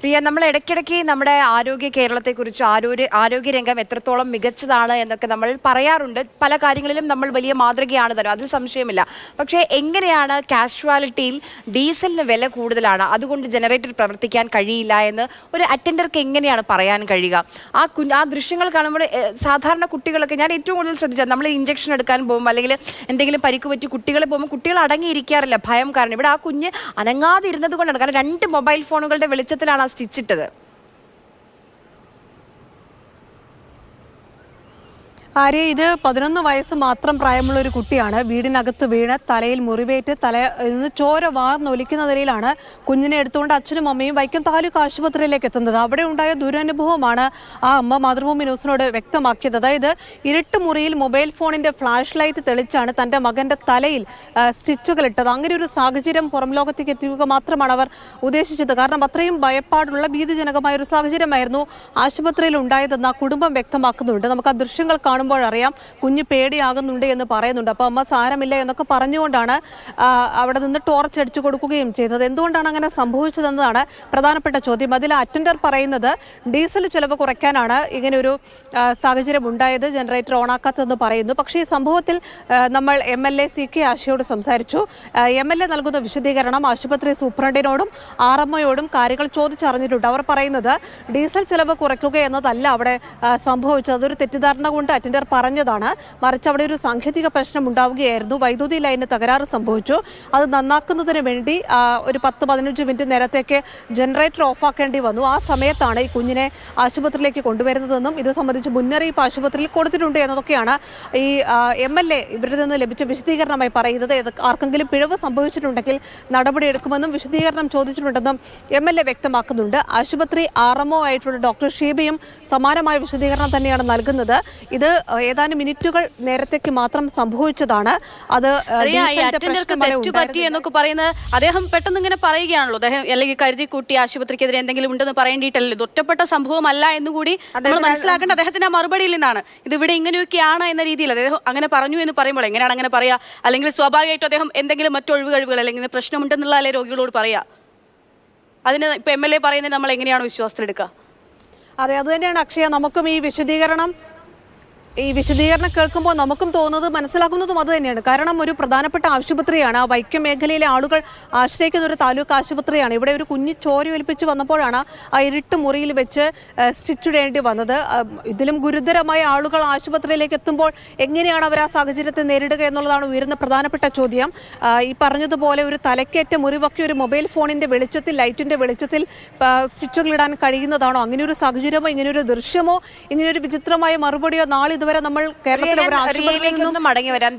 പ്രിയ നമ്മൾ ഇടയ്ക്കിടയ്ക്ക് നമ്മുടെ ആരോഗ്യ കേരളത്തെക്കുറിച്ച് ആരോഗ്യ ആരോഗ്യരംഗം എത്രത്തോളം മികച്ചതാണ് എന്നൊക്കെ നമ്മൾ പറയാറുണ്ട്. പല കാര്യങ്ങളിലും നമ്മൾ വലിയ മാതൃകയാണ് തരും അതിൽ സംശയമില്ല. പക്ഷേ എങ്ങനെയാണ് കാഷ്വാലിറ്റിയിൽ ഡീസലിന് വില കൂടുതലാണ്? അതുകൊണ്ട് ജനറേറ്റർ പ്രവർത്തിക്കാൻ കഴിയില്ല എന്ന് ഒരു അറ്റൻഡർക്ക് എങ്ങനെയാണ് പറയാൻ കഴിയുക? ആ കു ആ ദൃശ്യങ്ങൾ കാണുമ്പോൾ സാധാരണ കുട്ടികളൊക്കെ ഞാൻ ഏറ്റവും കൂടുതൽ ശ്രദ്ധിച്ചത് നമ്മൾ ഇഞ്ചക്ഷൻ എടുക്കാൻ പോകും അല്ലെങ്കിൽ എന്തെങ്കിലും പരിക്ക് പറ്റി കുട്ടികളെ പോകുമ്പോൾ കുട്ടികൾ അടങ്ങിയിരിക്കാറില്ല ഭയം കാരണം. ഇവിടെ ആ കുഞ്ഞ് അനങ്ങാതെ ഇരുന്നത് കൊണ്ടാണ്. കാരണം രണ്ട് മൊബൈൽ ഫോണുകളുടെ വെളിച്ചത്തിലാണ് ആ സ്റ്റിച്ച് ഇട്ടത് ആര്യ ഇത് പതിനൊന്ന് വയസ്സ് മാത്രം പ്രായമുള്ള ഒരു കുട്ടിയാണ്. വീടിനകത്ത് വീണ് തലയിൽ മുറിവേറ്റ് തല നിന്ന് ചോര വാർന്നൊലിക്കുന്ന നിലയിലാണ് കുഞ്ഞിനെ എടുത്തുകൊണ്ട് അച്ഛനും അമ്മയും വൈക്കം താലൂക്ക് ആശുപത്രിയിലേക്ക് എത്തുന്നത്. അവിടെ ഉണ്ടായ ദുരനുഭവമാണ് ആ അമ്മ മാതൃഭൂമി ന്യൂസിനോട് വ്യക്തമാക്കിയത്. അതായത് ഇരുട്ട് മുറിയിൽ മൊബൈൽ ഫോണിന്റെ ഫ്ലാഷ് ലൈറ്റ് തെളിച്ചാണ് തന്റെ മകന്റെ തലയിൽ സ്റ്റിച്ചുകൾ ഇട്ടത്. അങ്ങനെ ഒരു സാഹചര്യം പുറം ലോകത്തേക്ക് എത്തിക്കുക മാത്രമാണ് അവർ ഉദ്ദേശിച്ചത്. കാരണം അത്രയും ഭയപ്പാടുള്ള ഭീതിജനകമായ ഒരു സാഹചര്യമായിരുന്നു ആശുപത്രിയിൽ ഉണ്ടായതെന്ന് ആ കുടുംബം വ്യക്തമാക്കുന്നുണ്ട്. നമുക്ക് ആ ദൃശ്യങ്ങൾ കാണുമ്പോൾ അറിയാം കുഞ്ഞ് പേടിയാകുന്നുണ്ട് എന്ന് പറയുന്നുണ്ട്. അപ്പോൾ അമ്മ സാരമില്ല എന്നൊക്കെ പറഞ്ഞുകൊണ്ടാണ് അവിടെ നിന്ന് ടോർച്ച് അടിച്ചു കൊടുക്കുകയും ചെയ്തത്. എന്തുകൊണ്ടാണ് അങ്ങനെ സംഭവിച്ചതെന്നതാണ് പ്രധാനപ്പെട്ട ചോദ്യം. അതിൽ അറ്റൻഡർ പറയുന്നത് ഡീസൽ ചിലവ് കുറയ്ക്കാനാണ് ഇങ്ങനെ ഒരു സാഹചര്യം ഉണ്ടായത് ജനറേറ്റർ ഓണാക്കാത്തതെന്ന് പറയുന്നു. പക്ഷേ ഈ സംഭവത്തിൽ നമ്മൾ M L A C K ആശയോട് സംസാരിച്ചു. എം എൽ എ നൽകുന്ന വിശദീകരണം ആശുപത്രി സൂപ്രണ്ടിനോടും ആർ എം ഒയോടും കാര്യങ്ങൾ ചോദിച്ചറിഞ്ഞിട്ടുണ്ട്. അവർ പറയുന്നത് ഡീസൽ ചിലവ് കുറയ്ക്കുക എന്നതല്ല അവിടെ സംഭവിച്ചത്. അതൊരു തെറ്റിദ്ധാരണ കൊണ്ട് അറ്റൻഡർ പറഞ്ഞതാണ് മറിച്ച് അവിടെ ഒരു സാങ്കേതിക പ്രശ്നം ഉണ്ടാവുകയായിരുന്നു. വൈദ്യുതി ലൈന് തകരാറ് സംഭവിച്ചു. അത് നന്നാക്കുന്നതിന് വേണ്ടി ഒരു പത്ത് പതിനഞ്ച് മിനിറ്റ് നേരത്തേക്ക് ജനറേറ്റർ ഓഫാക്കേണ്ടി വന്നു. ആ സമയത്താണ് ഈ കുഞ്ഞിനെ ആശുപത്രിയിലേക്ക് കൊണ്ടുവരുന്നതെന്നും ഇത് സംബന്ധിച്ച് മുന്നറിയിപ്പ് ആശുപത്രിയിൽ കൊടുത്തിട്ടുണ്ട് എന്നതൊക്കെയാണ് ഈ എം എൽ എ ഇവരിൽ നിന്ന് ലഭിച്ച വിശദീകരണമായി പറയുന്നത്. ആർക്കെങ്കിലും പിഴവ് സംഭവിച്ചിട്ടുണ്ടെങ്കിൽ നടപടിയെടുക്കുമെന്നും വിശദീകരണം ചോദിച്ചിട്ടുണ്ടെന്നും എം എൽ എ വ്യക്തമാക്കുന്നുണ്ട്. ആശുപത്രി ആർ എം ഒ ആയിട്ടുള്ള ഡോക്ടർ ഷീബയും സമാനമായ വിശദീകരണം തന്നെയാണ് നൽകുന്നത്. ഇത് ഏതാനും മിനിറ്റുകൾ നേരത്തേക്ക് മാത്രം സംഭവിച്ചതാണ്. അത് തെറ്റു പറ്റി എന്നൊക്കെ പറയുന്നത് അദ്ദേഹം പെട്ടെന്ന് ഇങ്ങനെ പറയുകയാണല്ലോ. അദ്ദേഹം അല്ലെങ്കിൽ കരുതി കൂട്ടി ആശുപത്രിക്കെതിരെ എന്തെങ്കിലും ഉണ്ടെന്ന് പറയേണ്ടിയിട്ടല്ലോ ഇത് ഒറ്റപ്പെട്ട സംഭവമല്ല എന്നുകൂടി നമ്മൾ മനസ്സിലാക്കേണ്ട അദ്ദേഹത്തിന്റെ മറുപടിയിൽ നിന്നാണ്. ഇത് ഇവിടെ ഇങ്ങനെയൊക്കെയാണ് എന്ന രീതിയിൽ അദ്ദേഹം അങ്ങനെ പറഞ്ഞു എന്ന് പറയുമ്പോൾ എങ്ങനെയാണ് അങ്ങനെ പറയാ? അല്ലെങ്കിൽ സ്വാഭാവികമായിട്ടും അദ്ദേഹം എന്തെങ്കിലും മറ്റൊഴിവ് കഴിവുകൾ അല്ലെങ്കിൽ പ്രശ്നമുണ്ടെന്നുള്ള അല്ലെ രോഗികളോട് പറയാ? അതിന് ഇപ്പൊ എം എൽ എ പറയുന്നത് നമ്മൾ എങ്ങനെയാണ് വിശ്വാസത്തിലെടുക്കുക? അതെ അത് തന്നെയാണ് അക്ഷയ. നമുക്കും ഈ വിശദീകരണം ഈ വിശദീകരണം കേൾക്കുമ്പോൾ നമുക്കും തോന്നുന്നത് മനസ്സിലാക്കുന്നതും അത് തന്നെയാണ്. കാരണം ഒരു പ്രധാനപ്പെട്ട ആശുപത്രിയാണ്. ആ വൈക്കം മേഖലയിലെ ആളുകൾ ആശ്രയിക്കുന്ന ഒരു താലൂക്ക് ആശുപത്രിയാണ്. ഇവിടെ ഒരു കുഞ്ഞു ചോര ഒലിപ്പിച്ച് വന്നപ്പോഴാണ് ആ ഇരുട്ട് മുറിയിൽ വെച്ച് സ്റ്റിച്ചിടേണ്ടി വന്നത്. ഇതിലും ഗുരുതരമായ ആളുകൾ ആശുപത്രിയിലേക്ക് എത്തുമ്പോൾ എങ്ങനെയാണ് അവർ ആ സാഹചര്യത്തെ നേരിടുക എന്നുള്ളതാണ് ഉയരുന്ന പ്രധാനപ്പെട്ട ചോദ്യം. ഈ പറഞ്ഞതുപോലെ ഒരു തലക്കേറ്റ മുറിവൊക്കെ ഒരു മൊബൈൽ ഫോണിന്റെ വെളിച്ചത്തിൽ ലൈറ്റിന്റെ വെളിച്ചത്തിൽ സ്റ്റിച്ചുകൾ ഇടാൻ കഴിയുന്നതാണോ? അങ്ങനെ ഒരു സാഹചര്യമോ ഇങ്ങനെ ഒരു ദൃശ്യമോ ഇങ്ങനെ ഒരു വിചിത്രമായ മറുപടിയോ നാളിതുവരെ നമ്മൾ കേരളത്തിൽ മടങ്ങി വരാം.